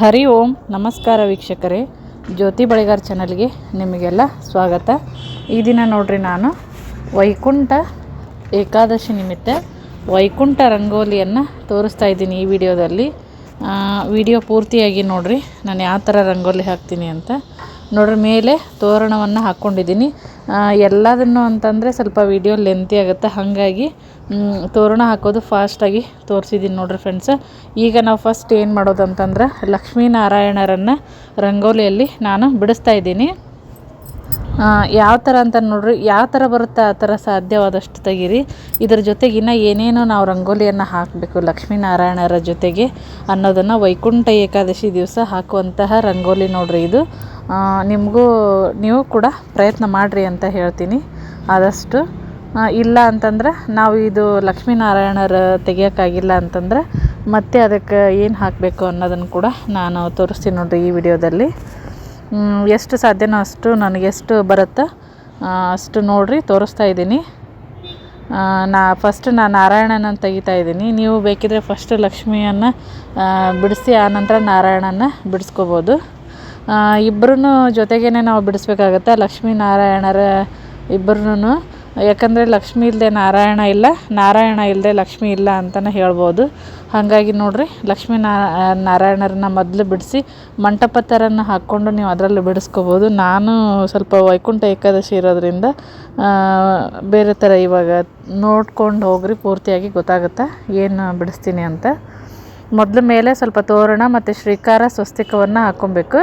ಹರಿ ಓಂ, ನಮಸ್ಕಾರ ವೀಕ್ಷಕರೇ. ಜ್ಯೋತಿ ಬಳಿಗಾರ್ ಚಾನಲ್ಗೆ ನಿಮಗೆಲ್ಲ ಸ್ವಾಗತ. ಈ ದಿನ ನೋಡ್ರಿ ನಾನು ವೈಕುಂಠ ಏಕಾದಶಿ ನಿಮಿತ್ತ ವೈಕುಂಠ ರಂಗೋಲಿಯನ್ನು ತೋರಿಸ್ತಾ ಇದ್ದೀನಿ ಈ ವಿಡಿಯೋದಲ್ಲಿ. ವಿಡಿಯೋ ಪೂರ್ತಿಯಾಗಿ ನೋಡ್ರಿ. ನಾನು ಯಾವ ಥರ ರಂಗೋಲಿ ಹಾಕ್ತೀನಿ ಅಂತ. ನೋಡ್ರಿ, ಮೇಲೆ ತೋರಣವನ್ನು ಹಾಕ್ಕೊಂಡಿದ್ದೀನಿ ಎಲ್ಲದನ್ನು ಅಂತಂದರೆ ಸ್ವಲ್ಪ ವಿಡಿಯೋ ಲೆಂತಿ ಆಗುತ್ತೆ. ಹಾಗಾಗಿ ತೋರಣ ಹಾಕೋದು ಫಾಸ್ಟಾಗಿ ತೋರಿಸಿದ್ದೀನಿ ನೋಡ್ರಿ ಫ್ರೆಂಡ್ಸ್ ಈಗ ನಾವು ಫಸ್ಟ್ ಏನು ಮಾಡೋದು ಅಂತಂದ್ರೆ ಲಕ್ಷ್ಮೀನಾರಾಯಣರನ್ನು ರಂಗೋಲಿಯಲ್ಲಿ ನಾನು ಬಿಡಿಸ್ತಾ ಇದ್ದೀನಿ. ಯಾವ ಥರ ಅಂತ ನೋಡ್ರಿ, ಯಾವ ಥರ ಬರುತ್ತೆ ಆ ಥರ ಸಾಧ್ಯವಾದಷ್ಟು ತೆಗೀರಿ. ಇದ್ರ ಜೊತೆಗೆ ಇನ್ನು ಏನೇನೋ ನಾವು ರಂಗೋಲಿಯನ್ನು ಹಾಕಬೇಕು ಲಕ್ಷ್ಮೀನಾರಾಯಣರ ಜೊತೆಗೆ ಅನ್ನೋದನ್ನು ವೈಕುಂಠ ಏಕಾದಶಿ ದಿವಸ ಹಾಕುವಂತಹ ರಂಗೋಲಿ ನೋಡ್ರಿ ಇದು. ನಿಮಗೂ ನೀವು ಕೂಡ ಪ್ರಯತ್ನ ಮಾಡಿರಿ ಅಂತ ಹೇಳ್ತೀನಿ. ಆದಷ್ಟು ಇಲ್ಲ ಅಂತಂದ್ರೆ ನಾವು ಇದು ಲಕ್ಷ್ಮೀನಾರಾಯಣರ ತೆಗಿಯೋಕ್ಕಾಗಿಲ್ಲ ಅಂತಂದ್ರೆ ಮತ್ತೆ ಅದಕ್ಕೆ ಏನು ಹಾಕಬೇಕು ಅನ್ನೋದನ್ನು ಕೂಡ ನಾನು ತೋರಿಸ್ತೀನಿ ನೋಡಿರಿ ಈ ವಿಡಿಯೋದಲ್ಲಿ. ಎಷ್ಟು ಸಾಧ್ಯನೋ ಅಷ್ಟು ನನಗೆಷ್ಟು ಬರುತ್ತೋ ಅಷ್ಟು ನೋಡಿರಿ ತೋರಿಸ್ತಾ ಇದ್ದೀನಿ. ನಾ ಫಸ್ಟ್ ನಾನು ನಾರಾಯಣನ ತೆಗಿತಾ ಇದ್ದೀನಿ. ನೀವು ಬೇಕಿದ್ರೆ ಫಸ್ಟ್ ಲಕ್ಷ್ಮಿಯನ್ನು ಬಿಡಿಸಿ ಆನಂತರ ನಾರಾಯಣನ ಬಿಡಿಸ್ಕೋಬೋದು. ಇಬ್ಬರೂ ಜೊತೆಗೇ ನಾವು ಬಿಡಿಸ್ಬೇಕಾಗತ್ತೆ. ಲಕ್ಷ್ಮೀ ನಾರಾಯಣರ ಇಬ್ಬರೂ ಯಾಕಂದರೆ ಲಕ್ಷ್ಮಿ ಇಲ್ಲದೆ ನಾರಾಯಣ ಇಲ್ಲ. ನಾರಾಯಣ ಇಲ್ಲದೆ ಲಕ್ಷ್ಮಿ ಇಲ್ಲ ಅಂತಲೇ ಹೇಳ್ಬೋದು. ಹಾಗಾಗಿ ನೋಡಿರಿ, ಲಕ್ಷ್ಮೀ ನಾರಾಯಣರನ್ನ ಮೊದಲು ಬಿಡಿಸಿ ಮಂಟಪ ಥರನ ಹಾಕ್ಕೊಂಡು ನೀವು ಅದರಲ್ಲಿ ಬಿಡಿಸ್ಕೋಬೋದು. ನಾನು ಸ್ವಲ್ಪ ವೈಕುಂಠ ಏಕಾದಶಿ ಇರೋದ್ರಿಂದ ಬೇರೆ ಥರ ಇವಾಗ ನೋಡ್ಕೊಂಡು ಹೋಗ್ರಿ, ಪೂರ್ತಿಯಾಗಿ ಗೊತ್ತಾಗುತ್ತೆ. ಏನು ಬಿಡಿಸ್ತೀನಿ ಅಂತ. ಮೊದಲು ಮೇಲೆ ಸ್ವಲ್ಪ ತೋರಣ ಮತ್ತು ಶ್ರೀಕಾರ ಸ್ವಸ್ತಿಕವನ್ನು ಹಾಕ್ಕೊಬೇಕು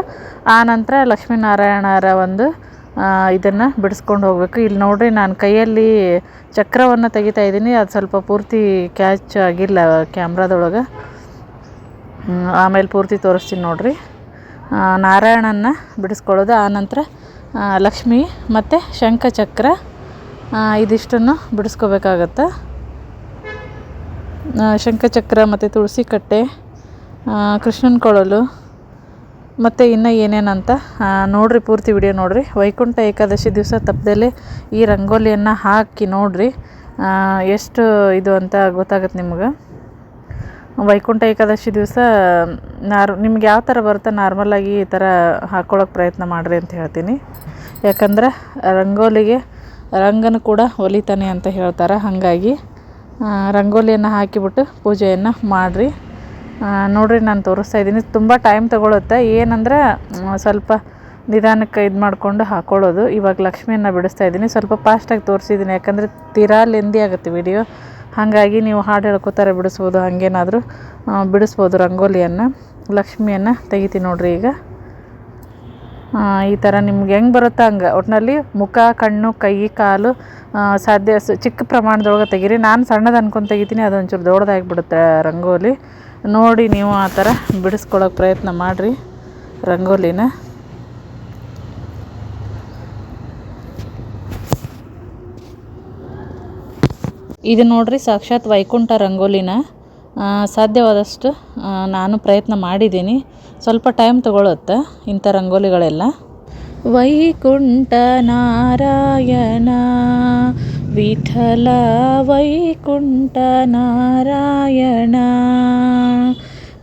ಆನಂತರ ನಂತರ ಲಕ್ಷ್ಮೀನಾರಾಯಣರ ಒಂದು ಇದನ್ನು ಬಿಡಿಸ್ಕೊಂಡು ಹೋಗಬೇಕು. ಇಲ್ಲಿ ನೋಡಿರಿ ನಾನು ಕೈಯಲ್ಲಿ ಚಕ್ರವನ್ನು ತೆಗಿತಾ ಇದ್ದೀನಿ. ಅದು ಸ್ವಲ್ಪ ಪೂರ್ತಿ ಕ್ಯಾಚ್ ಆಗಿಲ್ಲ ಕ್ಯಾಮ್ರಾದೊಳಗೆ. ಆಮೇಲೆ ಪೂರ್ತಿ ತೋರಿಸ್ತೀನಿ ನೋಡಿರಿ. ನಾರಾಯಣನ ಬಿಡಿಸ್ಕೊಳ್ಳೋದು. ಆನಂತರ ಲಕ್ಷ್ಮಿ ಮತ್ತು ಶಂಖಚಕ್ರ ಇದಿಷ್ಟನ್ನು ಬಿಡಿಸ್ಕೋಬೇಕಾಗತ್ತೆ? ಶಂಖಚಕ್ರ ಮತ್ತು ತುಳಸಿ ಕಟ್ಟೆ ಕೃಷ್ಣನ ಕೊಳಲು, ಮತ್ತು ಇನ್ನು ಏನೇನಂತ ನೋಡಿರಿ ಪೂರ್ತಿ ವಿಡಿಯೋ ನೋಡಿರಿ. ವೈಕುಂಠ ಏಕಾದಶಿ ದಿವಸ ತಪ್ಪದಲ್ಲೇ ಈ ರಂಗೋಲಿಯನ್ನು ಹಾಕಿ ನೋಡಿರಿ. ಎಷ್ಟು ಇದು ಅಂತ ಗೊತ್ತಾಗುತ್ತೆ ನಿಮ್ಗೆ. ವೈಕುಂಠ ಏಕಾದಶಿ ದಿವಸ, ನಾರ್, ನಿಮ್ಗೆ ಯಾವ ಥರ ಬರುತ್ತೋ ನಾರ್ಮಲಾಗಿ ಈ ಥರ ಹಾಕ್ಕೊಳ್ಳೋಕೆ ಪ್ರಯತ್ನ ಮಾಡಿರಿ ಅಂತ ಹೇಳ್ತೀನಿ. ಯಾಕಂದ್ರೆ ರಂಗೋಲಿಗೆ ರಂಗನ ಕೂಡ ಹೊಲಿತಾನೆ ಅಂತ ಹೇಳ್ತಾರೆ, ಹಾಗಾಗಿ. ರಂಗೋಲಿಯನ್ನು ಹಾಕಿಬಿಟ್ಟು ಪೂಜೆಯನ್ನು ಮಾಡಿರಿ. ನೋಡಿರಿ ನಾನು ತೋರಿಸ್ತಾ ಇದ್ದೀನಿ. ತುಂಬ ಟೈಮ್ ತೊಗೊಳುತ್ತೆ. ಏನಂದ್ರೆ ಸ್ವಲ್ಪ ನಿಧಾನಕ್ಕೆ ಇದು ಮಾಡಿಕೊಂಡು ಹಾಕ್ಕೊಳ್ಳೋದು ಇವಾಗ ಲಕ್ಷ್ಮಿಯನ್ನು ಬಿಡಿಸ್ತಾ ಇದ್ದೀನಿ. ಸ್ವಲ್ಪ ಫಾಸ್ಟಾಗಿ ತೋರಿಸಿದ್ದೀನಿ. ಯಾಕಂದರೆ ತೀರಾ ಲೆಂದಿ ಆಗುತ್ತೆ ವಿಡಿಯೋ ಹಾಗಾಗಿ ನೀವು ಹಾಡು ಹೇಳ್ಕೊತಾರೆ ಬಿಡಿಸ್ಬೋದು, ಹಾಗೇನಾದರೂ ಬಿಡಿಸ್ಬೋದು ರಂಗೋಲಿಯನ್ನು. ಲಕ್ಷ್ಮಿಯನ್ನು ತೆಗಿತೀನಿ ನೋಡಿರಿ ಈಗ. ಈ ಥರ ನಿಮ್ಗೆ ಹೆಂಗೆ ಬರುತ್ತೋ ಹಂಗೆ? ಒಟ್ಟಿನಲ್ಲಿ ಮುಖ, ಕಣ್ಣು, ಕೈ, ಕಾಲು ಸಾಧ್ಯ ಚಿಕ್ಕ ಪ್ರಮಾಣದೊಳಗೆ ತೆಗೀರಿ. ನಾನು ಸಣ್ಣದು ಅನ್ಕೊಂಡು ತೆಗಿತೀನಿ ಅದೊಂಚೂರು ದೊಡ್ಡದಾಗಿಬಿಡುತ್ತೆ ರಂಗೋಲಿ. ನೋಡಿ ನೀವು ಆ ಥರ ಬಿಡಿಸ್ಕೊಳ್ಳೋಕೆ ಪ್ರಯತ್ನ ಮಾಡಿರಿ ರಂಗೋಲಿನ. ಇದು ನೋಡ್ರಿ ಸಾಕ್ಷಾತ್ ವೈಕುಂಠ ರಂಗೋಲಿನ. ಸಾಧ್ಯವಾದಷ್ಟು ನಾನು ಪ್ರಯತ್ನ ಮಾಡಿದ್ದೀನಿ. ಸ್ವಲ್ಪ ಟೈಮ್ ತಗೊಳ್ಳುತ್ತೆ ಇಂಥ ರಂಗೋಲಿಗಳೆಲ್ಲ. ವೈಕುಂಠ ನಾರಾಯಣ ವಿಠಲ ವೈಕುಂಠ ನಾರಾಯಣ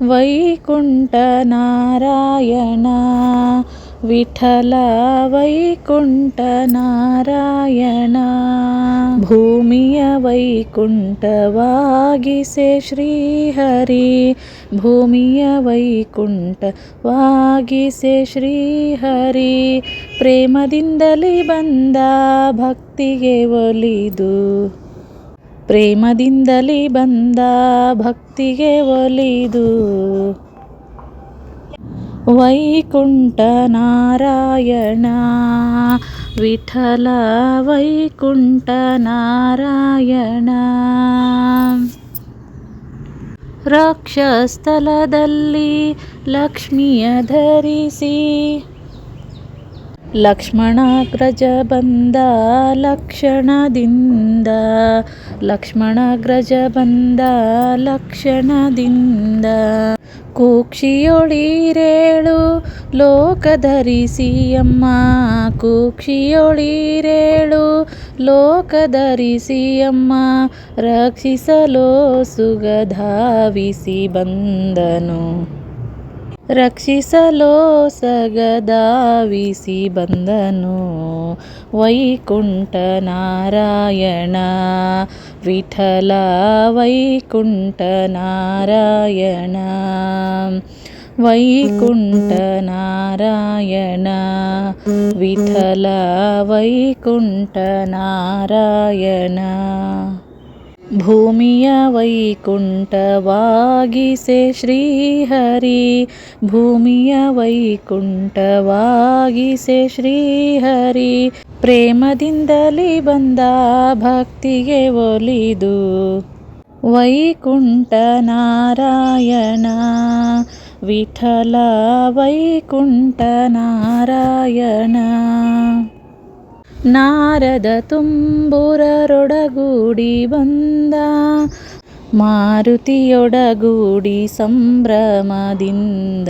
ವೈಕುಂಠ ನಾರಾಯಣ ವಿಠಲ ವೈಕುಂಠ ನಾರಾಯಣ ಭೂಮಿಯ ವೈಕುಂಠವಾಗಿಸೆ ಶ್ರೀಹರಿ. ಭೂಮಿಯ ವೈಕುಂಠವಾಗಿಸೆ ಶ್ರೀಹರಿ. ಪ್ರೇಮದಿಂದಲೇ ಬಂದ ಭಕ್ತಿಗೆ ಒಲಿದು. ಪ್ರೇಮದಿಂದಲೇ ಬಂದ ಭಕ್ತಿಗೆ ಒಲಿದು. ವೈಕುಂಠ ನಾರಾಯಣ. ವಿಠಲ ವೈಕುಂಠ ನಾರಾಯಣ. ರಕ್ಷಸ್ಥಲದಲ್ಲಿ ಲಕ್ಷ್ಮಿಯ ಧರಿಸಿ. ಲಕ್ಷ್ಮಣಗ್ರಜ ಬಂದ ಲಕ್ಷಣದಿಂದ. ಲಕ್ಷ್ಮಣಗ್ರಜ ಬಂದ ಲಕ್ಷಣದಿಂದ. ಕೂಕ್ಷಿಯೊಳಿರೇಳು ಲೋಕ ಕೂಕ್ಷಿಯೊಳೀರೇಳು ಅಮ್ಮ ಕೂಕ್ಷಿಯೊಳಿರೇಳು ಲೋಕ ಧರಿಸಿ ಅಮ್ಮ ರಕ್ಷಿಸಲು ಸುಗಧಾವಿಸಿ ಬಂದನು. ರಕ್ಷಿಸಲೋ ಸಗದಾವಿಸಿ ಬಂದನು. ವೈಕುಂಠ ನಾರಾಯಣ ವಿಠಲ ವೈಕುಂಠ ನಾರಾಯಣ ವೈಕುಂಠ ನಾರಾಯಣ ವಿಠಲ ವೈಕುಂಠ ನಾರಾಯಣ ಭೂಮಿಯ ವೈಕುಂಠವಾಗಿಸೆ ಶ್ರೀಹರಿ. ಭೂಮಿಯ ವೈಕುಂಠವಾಗಿಸೆ ಶ್ರೀಹರಿ. ಪ್ರೇಮದಿಂದಲಿ ಬಂದ ಭಕ್ತಿಗೆ ಒಲಿದು. ವೈಕುಂಠ ನಾರಾಯಣ. ವಿಠಲ ವೈಕುಂಠ ನಾರಾಯಣ. ನಾರದ ತುಂಬುರರೊಡಗೂಡಿ ಬಂದ ಮಾರುತಿಯೊಡಗೂಡಿ ಸಂಭ್ರಮದಿಂದ.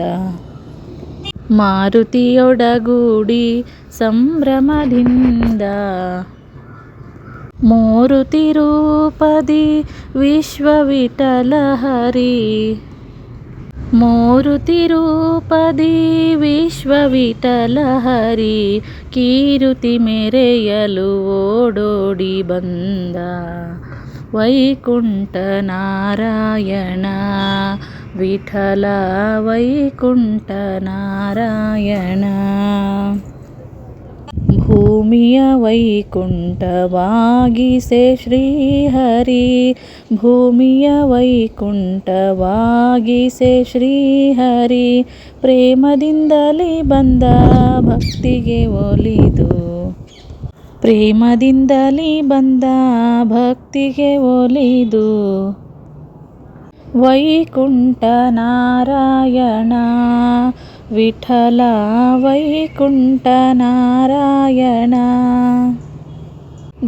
ಮಾರುತಿಯೊಡಗೂಡಿ ಸಂಭ್ರಮದಿಂದ. ಮೂರು ತಿರುಪದಿ ವಿಶ್ವವಿಠಲ ಹರಿ ಮೂರು ತಿರುಪದಿ ವಿಶ್ವವಿಠಲ ಹರಿ ಕೀರುತಿ ಮೆರೆಯಲು ಓಡೋಡಿ ಬಂದ ವೈಕುಂಠ ನಾರಾಯಣ. ವಿಠಲ ವೈಕುಂಠ ನಾರಾಯಣ. ಭೂಮಿಯ ವೈಕುಂಠವಾಗಿಸೆ ಶ್ರೀಹರಿ, ಭೂಮಿಯ ವೈಕುಂಠವಾಗಿಸೆ ಶ್ರೀಹರಿ, ಪ್ರೇಮದಿಂದಲೇ ಬಂದ ಭಕ್ತಿಗೆ ಒಲಿದು. ಪ್ರೇಮದಿಂದಲೇ ಬಂದ ಭಕ್ತಿಗೆ ಒಲಿದು. ವೈಕುಂಠ ನಾರಾಯಣ ವಿಠಲ ವೈಕುಂಠ ನಾರಾಯಣ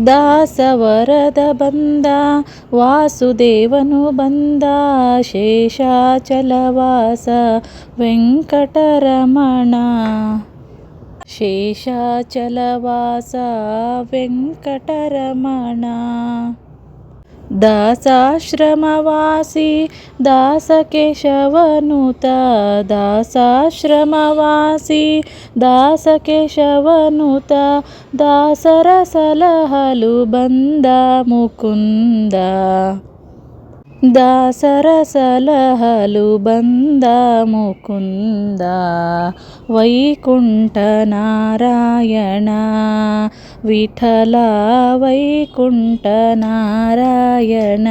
ದಾಸವರದ ಬಂದ ವಾಸುದೇವನು ಬಂದ ಶೇಷಾಚಲವಾಸ ವೆಂಕಟರಮಣ ಶೇಷಾಚಲವಾಸ ವೆಂಕಟರಮಣ ದಾಸಾಶ್ರಮವಾಸಿ ದಾಸಕೇಶವನುತ ದಾಸಾಶ್ರಮವಾಸಿ ದಾಸಕೇಶವನುತ ದಾಸರ ಸಲಹಲು ಬಂದ ಮುಕುಂದ. ದಾಸರ ಸಲಹಲು ಬಂದ ಮುಕುಂದ ವೈಕುಂಠ ನಾರಾಯಣ ವಿಠಲ ವೈಕುಂಠ ನಾರಾಯಣ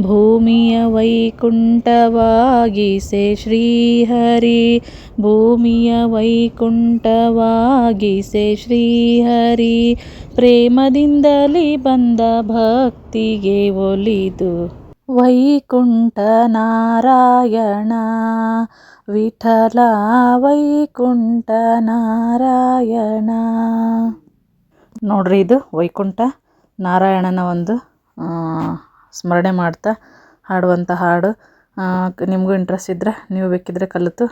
ಭೂಮಿಯ ವೈಕುಂಠವಾಗಿಸೆ ಶ್ರೀಹರಿ. ಭೂಮಿಯ ವೈಕುಂಠವಾಗಿಸೆ ಶ್ರೀಹರಿ. ಪ್ರೇಮದಿಂದಲೇ ಬಂದ ಭಕ್ತಿಗೆ ಒಲಿದು. ವೈಕುಂಠ ನಾರಾಯಣ. ವಿಠಲ ವೈಕುಂಠ ನಾರಾಯಣ. ನೋಡ್ರಿ ಇದು ವೈಕುಂಠ ನಾರಾಯಣನ ಒಂದು ಸ್ಮರಣೆ ಮಾಡ್ತಾ ಹಾಡುವಂಥ ಹಾಡು ನಿಮಗೂ ಇಂಟ್ರೆಸ್ಟ್ ಇದ್ದರೆ ನೀವು ಬೇಕಿದ್ದರೆ ಕಲಿತು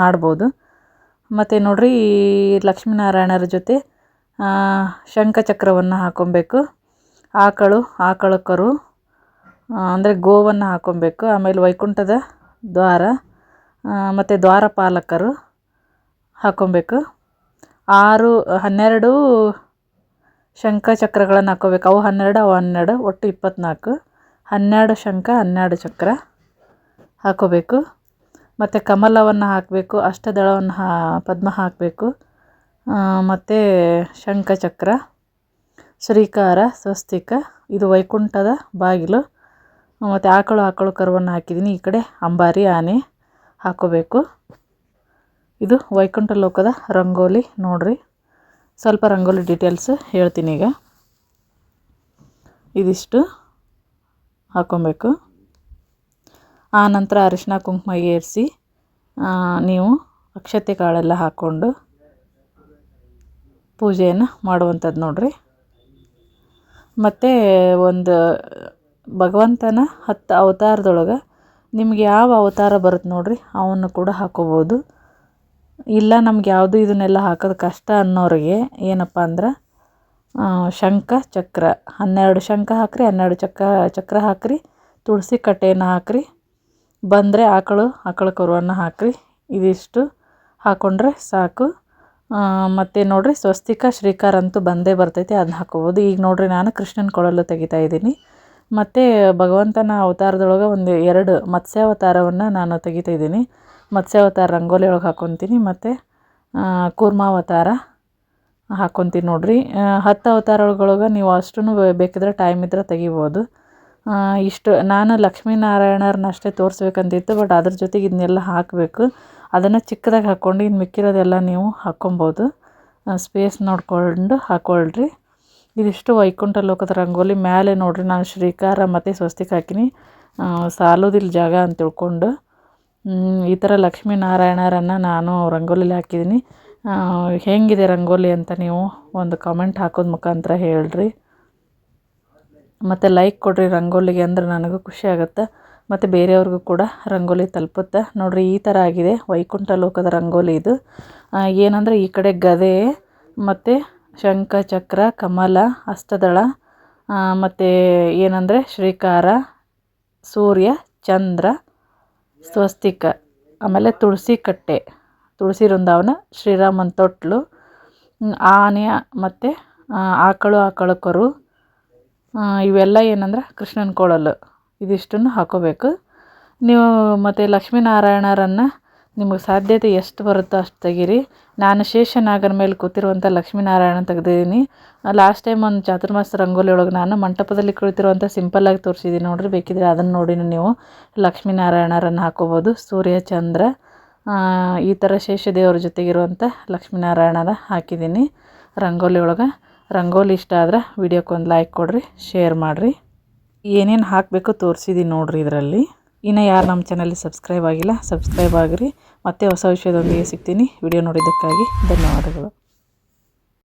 ಹಾಡ್ಬೋದು. ಮತ್ತು ನೋಡಿರಿ, ಈ ಲಕ್ಷ್ಮೀನಾರಾಯಣರ ಜೊತೆ ಶಂಖಚಕ್ರವನ್ನು ಹಾಕೊಬೇಕು. ಆಕಳು ಆಕಳ ಕರು ಅಂದರೆ ಗೋವನ್ನು ಹಾಕೊಬೇಕು. ಆಮೇಲೆ ವೈಕುಂಠದ ದ್ವಾರ ಮತ್ತು ದ್ವಾರಪಾಲಕರು ಹಾಕೊಬೇಕು. ಆರು, ಹನ್ನೆರಡು ಶಂಖಚಕ್ರಗಳನ್ನು ಹಾಕೋಬೇಕು ಅವು ಹನ್ನೆರಡು ಅವು ಹನ್ನೆರಡು, ಒಟ್ಟು ಇಪ್ಪತ್ತ್ನಾಲ್ಕು ಹನ್ನೆರಡು ಶಂಖ, ಹನ್ನೆರಡು ಚಕ್ರ ಹಾಕೋಬೇಕು. ಮತ್ತು ಕಮಲವನ್ನು ಹಾಕಬೇಕು, ಅಷ್ಟದಳವನ್ನು ಹಾ, ಪದ್ಮ ಹಾಕಬೇಕು. ಮತ್ತು ಶಂಖಚಕ್ರ, ಶ್ರೀಕಾರ, ಸ್ವಸ್ತಿಕ, ಇದು ವೈಕುಂಠದ ಬಾಗಿಲು. ಮತ್ತು ಆಕಳು ಆಕಳು ಕರುವನ್ನು ಹಾಕಿದ್ದೀನಿ. ಈ ಕಡೆ ಅಂಬಾರಿ, ಆನೆ ಹಾಕೋಬೇಕು. ಇದು ವೈಕುಂಠ ಲೋಕದ ರಂಗೋಲಿ, ನೋಡ್ರಿ. ಸ್ವಲ್ಪ ರಂಗೋಲಿ ಡೀಟೇಲ್ಸ್ ಹೇಳ್ತೀನಿ ಈಗ. ಇದಿಷ್ಟು ಹಾಕ್ಕೊಬೇಕು ಆ ನಂತರ ಅರಿಶಿನ ಕುಂಕುಮ ಏರಿಸಿ ನೀವು ಅಕ್ಷತೆ ಕಾಳೆಲ್ಲ ಹಾಕ್ಕೊಂಡು ಪೂಜೆಯನ್ನು ಮಾಡುವಂಥದ್ದು ನೋಡ್ರಿ. ಮತ್ತು ಒಂದು ಭಗವಂತನ ಹತ್ತು ಅವತಾರದೊಳಗೆ ನಿಮ್ಗೆ ಯಾವ ಅವತಾರ ಬರುತ್ತೆ ನೋಡ್ರಿ, ಅವನ್ನು ಕೂಡ ಹಾಕೋಬೋದು. ಇಲ್ಲ, ನಮ್ಗೆ ಯಾವುದು ಇದನ್ನೆಲ್ಲ ಹಾಕೋದು ಕಷ್ಟ ಅನ್ನೋರಿಗೆ ಏನಪ್ಪ ಅಂದ್ರೆ ಶಂಖ, ಚಕ್ರ. ಹನ್ನೆರಡು ಶಂಖ ಹಾಕ್ರಿ, ಹನ್ನೆರಡು ಚಕ್ರ ಚಕ್ರ ಹಾಕ್ರಿ, ತುಳಸಿ ಕಟ್ಟೆಯನ್ನು ಹಾಕ್ರಿ, ಬಂದರೆ ಆಕಳು, ಆಕಳ ಕರುವನ್ನು ಹಾಕಿರಿ. ಇದಿಷ್ಟು ಹಾಕ್ಕೊಂಡ್ರೆ ಸಾಕು. ಮತ್ತು ನೋಡಿರಿ, ಸ್ವಸ್ತಿಕ ಶ್ರೀಕಾರ ಅಂತೂ ಬಂದೇ ಬರ್ತೈತಿ ಅದನ್ನ ಹಾಕೋಬೋದು. ಈಗ ನೋಡಿರಿ, ನಾನು ಕೃಷ್ಣನ ಕೊಳಲು ತೆಗಿತಾ ಇದ್ದೀನಿ. ಮತ್ತು ಭಗವಂತನ ಅವತಾರದೊಳಗೆ ಒಂದು ಎರಡು ಮತ್ಸ್ಯಾವತಾರವನ್ನು ನಾನು ತೆಗಿತಾ ಇದ್ದೀನಿ. ಮತ್ಸ್ಯಾವತಾರ ರಂಗೋಲಿ ಒಳಗೆ ಹಾಕ್ಕೊತೀನಿ ಮತ್ತು ಕೂರ್ಮಾವತಾರ ಹಾಕೊತೀನಿ ನೋಡಿರಿ. ಹತ್ತು ಅವತಾರಗಳೊಳಗೆ ನೀವು ಅಷ್ಟೂ ಬೇಕಿದ್ರೆ ಟೈಮ್ ಇದ್ರೆ ತೆಗಿಬೋದು. ಇಷ್ಟು, ನಾನು ಲಕ್ಷ್ಮೀನಾರಾಯಣರನ್ನ ಅಷ್ಟೇ ತೋರಿಸ್ಬೇಕಂತಿತ್ತು ಬಟ್ ಅದ್ರ ಜೊತೆಗೆ ಇದನ್ನೆಲ್ಲ ಹಾಕಬೇಕು. ಅದನ್ನು ಚಿಕ್ಕದಾಗಿ ಹಾಕ್ಕೊಂಡು ಇನ್ನು ಮಿಕ್ಕಿರೋದೆಲ್ಲ ನೀವು ಹಾಕ್ಕೊಬೋದು. ಸ್ಪೇಸ್ ನೋಡ್ಕೊಂಡು ಹಾಕ್ಕೊಳ್ರಿ ಇದಿಷ್ಟು ವೈಕುಂಠ ಲೋಕದ ರಂಗೋಲಿ ಮೇಲೆ ನೋಡಿರಿ, ನಾನು ಶ್ರೀಕಾರ ಮತ್ತು ಸ್ವಸ್ತಿಕ್ ಹಾಕಿನಿ. ಸಾಲೋದಿಲ್ಲ ಜಾಗ ಅಂತ ತಿಳ್ಕೊಂಡು. ಈ ಥರ ಲಕ್ಷ್ಮೀನಾರಾಯಣರನ್ನು ನಾನು ರಂಗೋಲಿಲಿ ಹಾಕಿದ್ದೀನಿ. ಹೇಗಿದೆ ರಂಗೋಲಿ ಅಂತ ನೀವು ಒಂದು ಕಾಮೆಂಟ್ ಹಾಕೋದು ಮುಖಾಂತರ ಹೇಳ್ರಿ. ಮತ್ತು ಲೈಕ್ ಕೊಡ್ರಿ ರಂಗೋಲಿಗೆ ಅಂದ್ರೆ ನನಗೂ ಖುಷಿ ಆಗುತ್ತೆ. ಮತ್ತು ಬೇರೆಯವ್ರಿಗೂ ಕೂಡ ರಂಗೋಲಿ ತಲುಪುತ್ತೆ. ನೋಡಿರಿ, ಈ ಥರ ಆಗಿದೆ. ವೈಕುಂಠ ಲೋಕದ ರಂಗೋಲಿ ಇದು. ಏನಂದರೆ ಈ ಕಡೆ ಗದೆ, ಮತ್ತು ಶಂಖ, ಚಕ್ರ, ಕಮಲ ಅಷ್ಟದಳ ಮತ್ತು ಏನಂದರೆ ಶ್ರೀಕಾರ, ಸೂರ್ಯ, ಚಂದ್ರ ಸ್ವಸ್ತಿಕ, ಆಮೇಲೆ ತುಳಸಿ ಕಟ್ಟೆ, ತುಳಸಿ ವೃಂದಾವನ ಶ್ರೀರಾಮನ ತೊಟ್ಲು ಆನೆ ಮತ್ತು ಆಕಳು, ಆಕಳ ಕರು ಇವೆಲ್ಲ ಏನಂದ್ರೆ ಕೃಷ್ಣನ ಕೊಳಲು. ಇದಿಷ್ಟನ್ನು ಹಾಕೋಬೇಕು. ನೀವು ಮತ್ತು ಲಕ್ಷ್ಮೀನಾರಾಯಣರನ್ನು ನಿಮಗೆ ಸಾಧ್ಯತೆ ಎಷ್ಟು ಬರುತ್ತೋ ಅಷ್ಟು ತೆಗೀರಿ. ನಾನು ಶೇಷನಾಗರ ಮೇಲೆ ಕೂತಿರುವಂಥ ಲಕ್ಷ್ಮೀನಾರಾಯಣ ತೆಗೆದಿದ್ದೀನಿ. ಲಾಸ್ಟ್ ಟೈಮ್ ಒಂದು ಚಾತುರ್ಮಾಸ ರಂಗೋಲಿ ಒಳಗೆ ನಾನು ಮಂಟಪದಲ್ಲಿ ಕುಳಿತಿರುವಂಥ ಸಿಂಪಲ್ಲಾಗಿ ತೋರಿಸಿದ್ದೀನಿ ನೋಡಿರಿ. ಬೇಕಿದ್ರೆ ಅದನ್ನು ನೋಡಿ ನೀವು ಲಕ್ಷ್ಮೀನಾರಾಯಣರನ್ನು ಹಾಕೋಬೋದು. ಸೂರ್ಯ ಚಂದ್ರ ಈ ಥರ ಶೇಷದೇವ್ರ ಜೊತೆಗಿರುವಂಥ ಲಕ್ಷ್ಮೀನಾರಾಯಣನ ಹಾಕಿದ್ದೀನಿ ರಂಗೋಲಿ ಒಳಗೆ ರಂಗೋಲಿ ಇಷ್ಟ ಆದ್ರೆ ವಿಡಿಯೋಕ್ಕೊಂದು ಲೈಕ್ ಕೊಡಿರಿ ಶೇರ್ ಮಾಡಿರಿ. ಏನೇನು ಹಾಕಬೇಕು ತೋರಿಸಿದ್ದೀನಿ ನೋಡಿರಿ ಇದರಲ್ಲಿ. ಇನ್ನು ಯಾರು ನಮ್ಮ ಚಾನಲ್ಗೆ ಸಬ್ಸ್ಕ್ರೈಬ್ ಆಗಿಲ್ಲ ಸಬ್ಸ್ಕ್ರೈಬ್ ಆಗಿರಿ. ಮತ್ತೆ ಹೊಸ ವಿಷಯದೊಂದಿಗೆ ಸಿಗ್ತೀನಿ. ವಿಡಿಯೋ ನೋಡಿದ್ದಕ್ಕಾಗಿ ಧನ್ಯವಾದಗಳು.